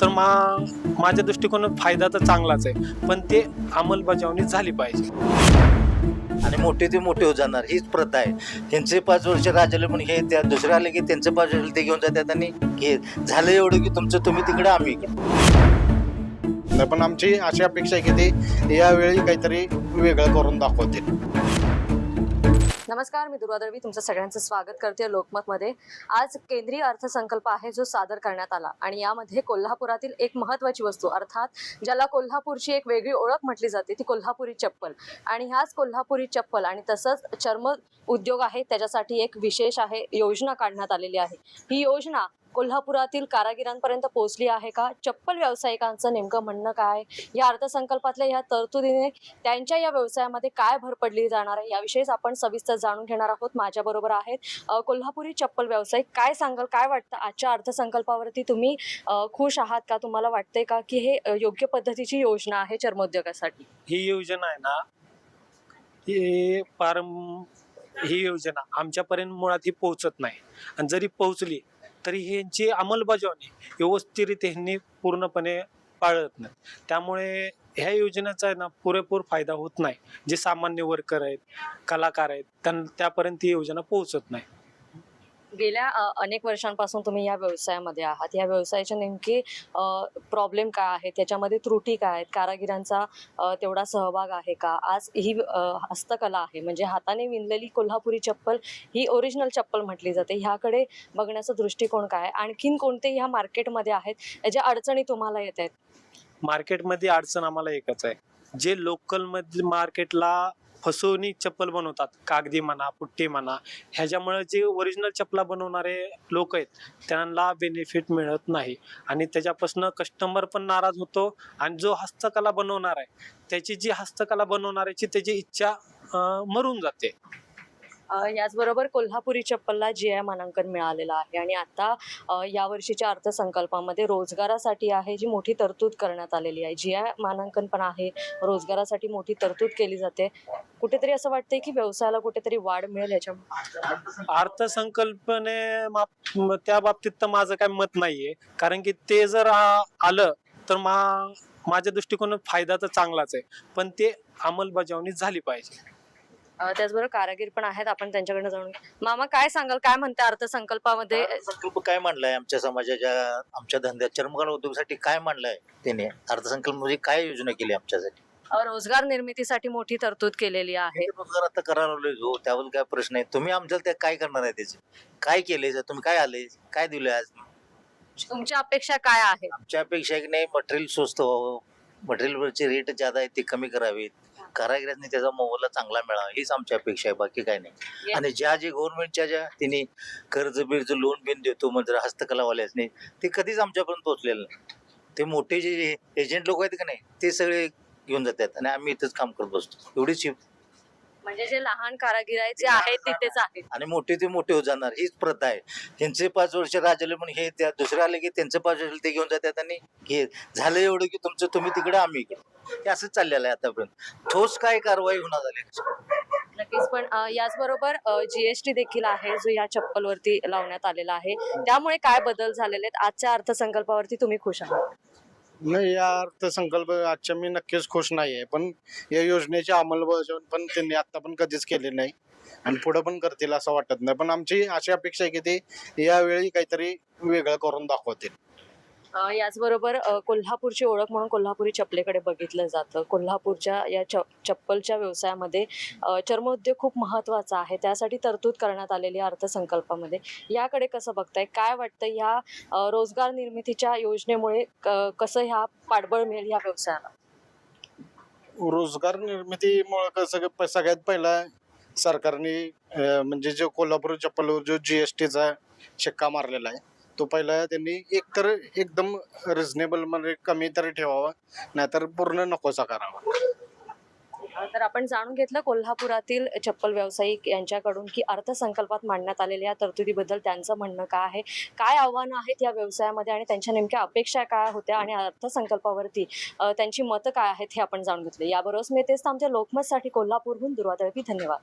तर मा माझ्या दृष्टिकोनात फायदा तर चांगलाच आहे पण ते अंमलबजावणी झाली पाहिजे. आणि मोठे ते मोठे होत जाणार हीच प्रथा आहे. त्यांचे पाच वर्ष राजाले पण हे त्या दुसरे आले की त्यांचे पाच वर्ष ते घेऊन जातात आणि हे झालं एवढं की तुमचं तुम्ही तिकडे आम्ही इकडे. नाही, पण आमची अशी अपेक्षा आहे की ते यावेळी काहीतरी वेगळं करून दाखवतील. नमस्कार मी दुर्वादळवी तुमचं सगळ्यांचं स्वागत करते लोकमतमध्ये. आज केंद्रीय अर्थसंकल्प आहे जो सादर करण्यात आला. आणि यामध्ये कोल्हापुरातील एक महत्वाची वस्तू अर्थात ज्याला कोल्हापूरची एक वेगळी ओळख म्हटली जाते ती कोल्हापुरी चप्पल. आणि ह्याच कोल्हापुरी चप्पल आणि तसंच चर्म उद्योग आहे त्याच्यासाठी एक विशेष आहे योजना काढण्यात आलेली आहे. ही योजना कोल्हापुरातील कारागिरांपर्यंत पोहोचली आहे का? चप्पल व्यावसायिकांचं नेमकं म्हणणं काय? या अर्थसंकल्पातल्या या तरतुदीने त्यांच्या या व्यवसायामध्ये काय भर पडली जाणार आहे? याविषयीच आपण सविस्तर जाणून घेणार आहोत. माझ्या बरोबर आहेत कोल्हापुरी चप्पल व्यावसायिक. काय सांगाल? काय वाटतं? आजच्या अर्थसंकल्पावरती तुम्ही खुश आहात का? तुम्हाला वाटतंय का की हे योग्य पद्धतीची योजना आहे चर्मोद्योगासाठी? ही योजना आहे ना ही पार ही योजना आमच्यापर्यंत मुळात ही पोहोचत नाही. आणि जरी पोहोचली तरी ह्यांची अंमलबजावणी व्यवस्थितरित्या ह्यांनी पूर्णपणे पाळत नाही. त्यामुळे ह्या योजनेचा आहे ना पुरेपूर फायदा होत नाही. जे सामान्य वर्कर आहेत कलाकार आहेत त्यां त्यापर्यंत ही योजना पोहोचत नाही. गेल्या अनेक वर्षांपासून तुम्ही या व्यवसायामध्ये आहात. या व्यवसायाचे नेमके प्रॉब्लेम काय आहेत? त्याच्यामध्ये त्रुटी काय आहेत? कारागिरांचा तेवढा सहभाग आहे का? आज ही हस्तकला आहे. म्हणजे हाताने विणलेली कोल्हापुरी चप्पल ही ओरिजिनल चप्पल म्हटली जाते. ह्याकडे बघण्याचा दृष्टिकोन काय आहे? आणखीन कोणते ह्या मार्केटमध्ये आहेत? याच्या अडचणी तुम्हाला येत आहेत? मार्केटमध्ये अडचण आम्हाला एकच आहे. जे लोकलमध्ये मार्केटला फसवणी चप्पल बनवतात कागदी म्हणा पुट्टी म्हणा ह्याच्यामुळे जे ओरिजिनल चपला बनवणारे लोक आहेत त्यांना बेनिफिट मिळत नाही. आणि त्याच्यापासून कस्टमर पण नाराज होतो आणि जो हस्तकला बनवणार आहे त्याची जी हस्तकला बनवणाऱ्याची त्याची इच्छा मरून जाते. याचबरोबर कोल्हापुरी चप्पलला जी आय मानांकन मिळालेलं आहे. आणि आता या यावर्षीच्या अर्थसंकल्पामध्ये रोजगारासाठी आहे जी मोठी तरतूद करण्यात आलेली आहे. जी आय मानांकन पण आहे. रोजगारासाठी मोठी तरतूद केली जाते. कुठेतरी असं वाटतंय की व्यवसायाला कुठेतरी वाढ मिळेल याच्या अर्थसंकल्पने त्या बाबतीत तर माझं काय मत नाहीये. कारण की ते जर आलं तर मा माझ्या दृष्टिकोनात फायदा तर चांगलाच आहे. पण ते अंमलबजावणी झाली पाहिजे. त्याचबरोबर कारागीर पण आहेत आपण त्यांच्याकडनं घेऊ. मामा काय सांगाल? काय म्हणते अर्थसंकल्पामध्ये? अर्थसंकल्प काय मांडलाय आमच्या समाजाच्या आमच्या धंद्यात? चर्मकाल उद्योगासाठी काय मांडलाय त्याने अर्थसंकल्प म्हणजे काय योजना केली आमच्यासाठी? रोजगार निर्मितीसाठी मोठी तरतूद केलेली आहे. रोजगार आता करायला जो त्यावर काय प्रश्न आहे? तुम्ही आमच्याला त्या काय करणार आहे त्याचे? काय केले तुम्ही काय आले? काय दिले आज? तुमच्या अपेक्षा काय आहेत आमच्या अपेक्षा आहे की नाही मटेरियल स्वस्त व्हावं. मटेरियलवरचे रेट ज्यादा आहेत ते कमी करावेत. कारागिरांनी त्याचा मोबदला चांगला मिळावा हीच आमची अपेक्षा आहे बाकी काय नाही. आणि ज्या जे गव्हर्नमेंटच्या ज्या तिने कर्ज बिर्ज लोन बिन देतो म्हणजे हस्तकलावाल्यासनी ते कधीच आमच्यापर्यंत पोहोचलेलं नाही. ते मोठे जे एजंट लोक आहेत का नाही ते सगळे घेऊन जातात आणि आम्ही इथंच काम करत बसतो. एवढीच म्हणजे जे लहान कारागीर आहेत जे आहेत तिथेच आहेत. आणि मोठे ते मोठे होत जाणार हीच प्रथा आहे. त्यांचे पाच वर्ष राजाले पण हे त्या दुसरे आले की त्यांचे पाच वर्ष ते घेऊन जातात आणि हे झालं एवढं की तुमचं तुम्ही तिकडे आम्ही इकडे. हे असंच चाललेलं आहे आतापर्यंत. ठोस काय कारवाई होणार झाली नक्कीच पण याचबरोबर जीएसटी देखील आहे जो या चप्पलवरती लावण्यात आलेला आहे. त्यामुळे काय बदल झालेले आहेत? आजच्या अर्थसंकल्पावरती तुम्ही खुश आहात. नाही या अर्थसंकल्प आजच्या मी नक्कीच खुश नाही आहे पण या योजनेची अंमलबजावणी पण त्यांनी आता पण कधीच केली नाही आणि पुढे पण करतील असं वाटत नाही. पण आमची अशी अपेक्षा आहे की ते यावेळी काहीतरी वेगळं करून दाखवतील. याचबरोबर कोल्हापूरची ओळख म्हणून कोल्हापुरी चपलेकडे बघितलं जातं. कोल्हापूरच्या या च चप्पलच्या व्यवसायामध्ये चर्मोद्योग खूप महत्त्वाचा आहे. त्यासाठी तरतूद करण्यात आलेली अर्थसंकल्पामध्ये. याकडे कसं बघताय? काय वाटतं ह्या रोजगार निर्मितीच्या योजनेमुळे कसं ह्या पाठबळ मिळेल ह्या व्यवसायाला? रोजगार निर्मितीमुळे कसं सगळ्यात पहिला सरकारने म्हणजे जो कोल्हापूर चप्पलवर जो जीएसटीचा शिक्का मारलेला आहे तो पहिला त्यांनी एकतर एकदम रिझनेबल म्हणजे कमी तरी ठेवावा नाहीतर पूर्ण नकोसा करावा. तर आपण जाणून घेतलं कोल्हापुरातील चप्पल व्यावसायिक यांच्याकडून की अर्थसंकल्पात मांडण्यात आलेल्या या तरतुदीबद्दल त्यांचं म्हणणं काय आहे? काय आव्हानं आहेत या व्यवसायामध्ये आणि त्यांच्या नेमक्या अपेक्षा काय होत्या आणि अर्थसंकल्पावरती त्यांची मतं काय आहेत हे आपण जाणून घेतले. याबरोबरच मी तेच आमच्या लोकमतसाठी कोल्हापूरहून दुर्वादळपी धन्यवाद.